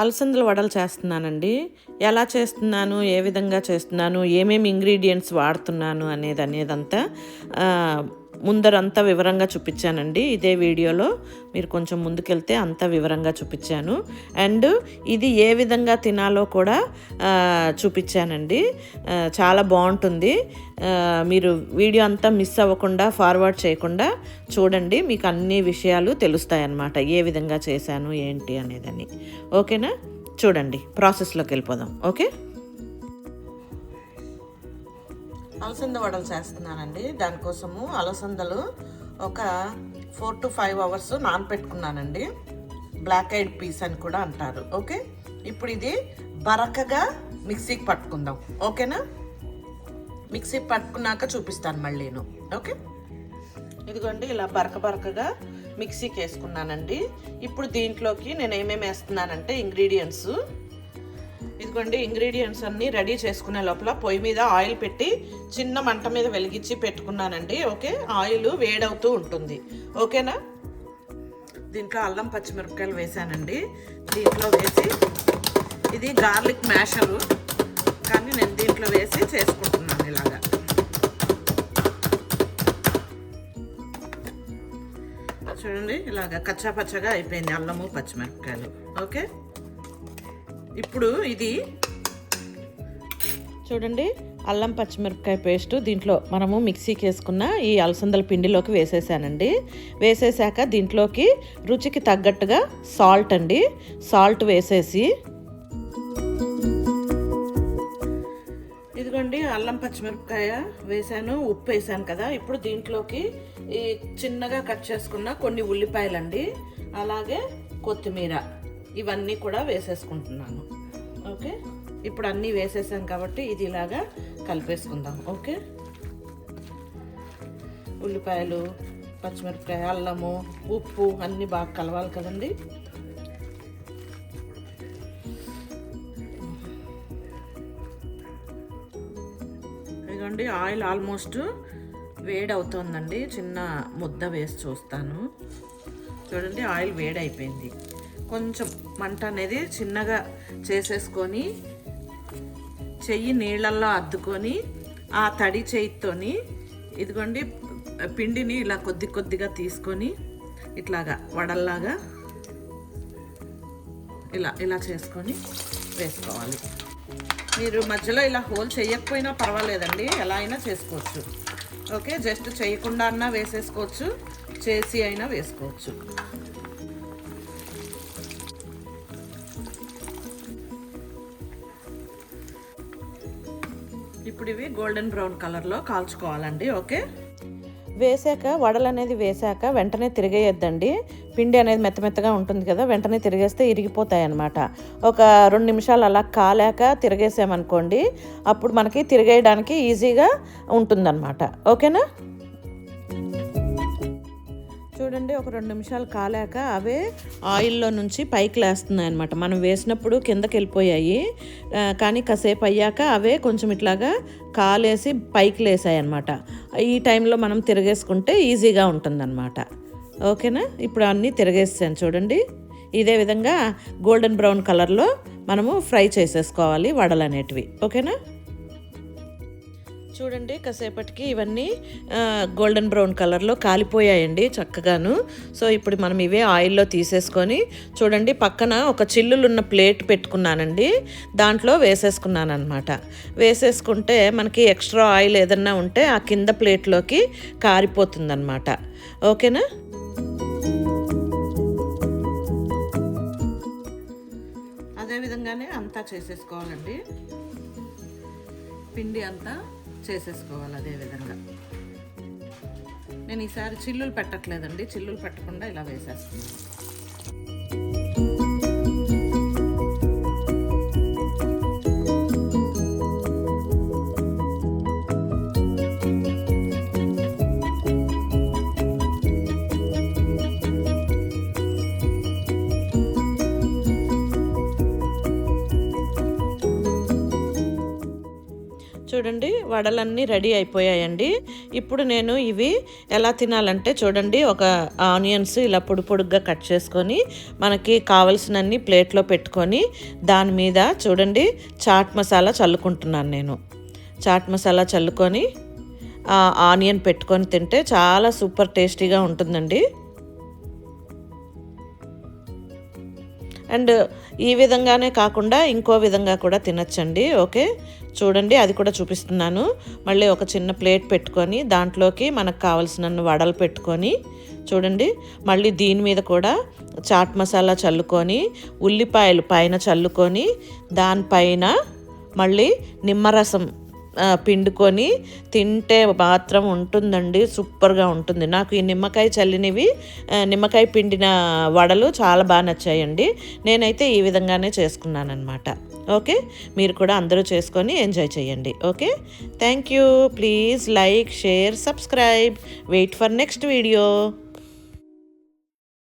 అలసందల వడలు చేస్తున్నానండి. ఎలా చేస్తున్నాను? ఏ విధంగా చేస్తున్నాను? ఏమేమి ఇంగ్రీడియంట్స్ వాడుతున్నాను? అనేది అనేదంతా ముందరంతా వివరంగా చూపించానండి. ఇదే వీడియోలో మీరు కొంచెం ముందుకెళ్తే అంతా వివరంగా చూపించాను. అండ్ ఇది ఏ విధంగా తినాలో కూడా చూపించానండి. చాలా బాగుంటుంది. మీరు వీడియో అంతా మిస్ అవ్వకుండా ఫార్వర్డ్ చేయకుండా చూడండి. మీకు అన్ని విషయాలు తెలుస్తాయి అన్నమాట ఏ విధంగా చేశాను ఏంటి అనేదని. ఓకేనా? చూడండి. ప్రాసెస్లోకి వెళ్ళిపోదాం. ఓకే? అలసంద వడలు చేస్తున్నానండి. దానికోసము అలసందలు ఒక ఫోర్ టు ఫైవ్ అవర్స్ నానపెట్టుకున్నానండి. బ్లాక్ ఐడ్ పీస్ అని కూడా అంటారు. ఓకే? ఇప్పుడు ఇది బరకగా మిక్సీకి పట్టుకుందాం. ఓకేనా? మిక్సీ పట్టుకున్నాక చూపిస్తాను మళ్ళీ నేను. ఓకే? ఇదిగోండి ఇలా బరక బరకగా మిక్సీకి వేసుకున్నానండి. ఇప్పుడు దీంట్లోకి నేను ఏమేమి వేస్తున్నానంటే ఇంగ్రీడియంట్స్. ఇదిగోండి ఇంగ్రీడియంట్స్ అన్నీ రెడీ చేసుకునే లోపల పొయ్యి మీద ఆయిల్ పెట్టి చిన్న మంట మీద వెలిగించి పెట్టుకున్నానండి ఓకే? ఆయిల్ వేడవుతూ ఉంటుంది ఓకేనా? దీంట్లో అల్లం పచ్చిమిరపకాయలు వేసానండి దీంట్లో వేసి ఇది గార్లిక్ మ్యాషరు కానీ నేను దీంట్లో వేసి చేసుకుంటున్నాను ఇలాగా. చూడండి ఇలాగ కచ్చా పచ్చగా అయిపోయింది అల్లము పచ్చిమిరపకాయలు ఓకే? ఇప్పుడు ఇది చూడండి అల్లం పచ్చిమిరపకాయ పేస్ట్ దీంట్లో మనము మిక్సీకి వేసుకున్న ఈ అలసందల పిండిలోకి వేసేసానండి. వేసేసాక దీంట్లోకి రుచికి తగ్గట్టుగా సాల్ట్ అండి. సాల్ట్ వేసేసి ఇదిగోండి అల్లం పచ్చిమిరపకాయ వేసాను ఉప్పు వేసాను కదా. ఇప్పుడు దీంట్లోకి ఈ చిన్నగా కట్ చేసుకున్న కొన్ని ఉల్లిపాయలండి. అలాగే కొత్తిమీర. ఇవన్నీ కూడా వేసేసుకుంటున్నాను. ఓకే? ఇప్పుడు అన్నీ వేసేసాం కాబట్టి ఇది ఇలాగా కలిపేసుకుందాం. ఓకే? ఉల్లిపాయలు పచ్చిమిరపకాయ అల్లము ఉప్పు అన్నీ బాగా కలవాలి కదండి. ఇదిగోండి ఆయిల్ ఆల్మోస్ట్ వేడి అవుతోందండి చిన్న ముద్ద వేసి చూస్తాను. చూడండి ఆయిల్ వేడి అయిపోయింది కొంచెం మంట అనేది చిన్నగా చేసేసుకొని చెయ్యి నీళ్ళల్లో అద్దుకొని ఆ తడి చేయితోని ఇదిగోండి పిండిని ఇలా కొద్ది కొద్దిగా తీసుకొని ఇట్లాగా వడల్లాగా ఇలా ఇలా చేసుకొని వేసుకోవాలి. మీరు మధ్యలో ఇలా హోల్ చేయకపోయినా పర్వాలేదండి ఎలా అయినా చేసుకోవచ్చు. ఓకే జస్ట్ చేయకుండా అన్నా వేసేసుకోవచ్చు చేసి అయినా వేసుకోవచ్చు. ఇప్పుడు ఇవి గోల్డెన్ బ్రౌన్ కలర్లో కాల్చుకోవాలండి ఓకే? వేసాక వడలు అనేది వేసాక వెంటనే తిరిగేయొద్దండి. పిండి అనేది మెత్త మెత్తగా ఉంటుంది కదా వెంటనే తిరిగేస్తే ఇరిగిపోతాయి అన్నమాట ఒక రెండు నిమిషాలు అలా కాలాక తిరిగేసామనుకోండి అప్పుడు మనకి తిరిగేయడానికి ఈజీగా ఉంటుందన్నమాట. ఓకేనా? చూడండి ఒక రెండు నిమిషాలు కాలాక అవే ఆయిల్లో నుంచి పైకి లేస్తున్నాయి అనమాట మనం వేసినప్పుడు కిందకి వెళ్ళిపోయాయి. కానీ కాసేపు అయ్యాక అవే కొంచెం ఇట్లాగా కాలేసి పైకి లేసాయి అనమాట ఈ టైంలో మనం తిరగేసుకుంటే ఈజీగా ఉంటుందన్నమాట. ఓకేనా? ఇప్పుడు అన్నీ తిరగేసాను చూడండి. ఇదే విధంగా గోల్డెన్ బ్రౌన్ కలర్లో మనము ఫ్రై చేసేసుకోవాలి వడలు అనేటివి ఓకేనా? చూడండి కాసేపటికి ఇవన్నీ గోల్డెన్ బ్రౌన్ కలర్లో కాలిపోయాయండి చక్కగాను. సో ఇప్పుడు మనం ఇవే ఆయిల్లో తీసేసుకొని చూడండి పక్కన ఒక చిల్లులున్న ప్లేట్ పెట్టుకున్నానండి. దాంట్లో వేసేసుకున్నాను అనమాట వేసేసుకుంటే మనకి ఎక్స్ట్రా ఆయిల్ ఏదన్నా ఉంటే ఆ కింద ప్లేట్లోకి కారిపోతుందన్నమాట. ఓకేనా? అదే విధంగానే అంతా చేసేసుకోవాలండి. పిండి అంతా. చేసేసుకోవాలి అదేవిధంగా నేను ఈసారి చిల్లులు పెట్టట్లేదండి చిల్లులు పెట్టకుండా ఇలా వేసేస్తున్నాను. చూడండి వడలన్నీ రెడీ అయిపోయాయండి. ఇప్పుడు నేను ఇవి ఎలా తినాలంటే చూడండి ఒక ఆనియన్స్ ఇలా పొడి పొడుగ్గా కట్ చేసుకొని మనకి కావలసినన్ని ప్లేట్లో పెట్టుకొని దాని మీద చూడండి చాట్ మసాలా చల్లుకుంటున్నాను నేను. చాట్ మసాలా చల్లుకొని ఆ, ఆనియన్ పెట్టుకొని తింటే చాలా సూపర్ టేస్టీగా ఉంటుందండి. అండ్ ఈ విధంగానే కాకుండా ఇంకో విధంగా కూడా తినచ్చండి ఓకే? చూడండి అది కూడా చూపిస్తున్నాను. మళ్ళీ ఒక చిన్న ప్లేట్ పెట్టుకొని దాంట్లోకి మనకు కావలసిన వడలు పెట్టుకొని చూడండి మళ్ళీ దీని మీద కూడా చాట్ మసాలా చల్లుకొని ఉల్లిపాయలు పైన చల్లుకొని దానిపైన మళ్ళీ నిమ్మరసం పిండుకొని తింటే మాత్రం ఉంటుందండి సూపర్గా ఉంటుంది. నాకు ఈ నిమ్మకాయ చల్లినవి నిమ్మకాయ పిండిన వడలు చాలా బాగా నచ్చాయండి. నేనైతే ఈ విధంగానే చేసుకున్నాను అనమాట ఓకే? మీరు కూడా అందరూ చేసుకొని ఎంజాయ్ చేయండి. Okay? Thank you. Please like share subscribe. Wait for next video.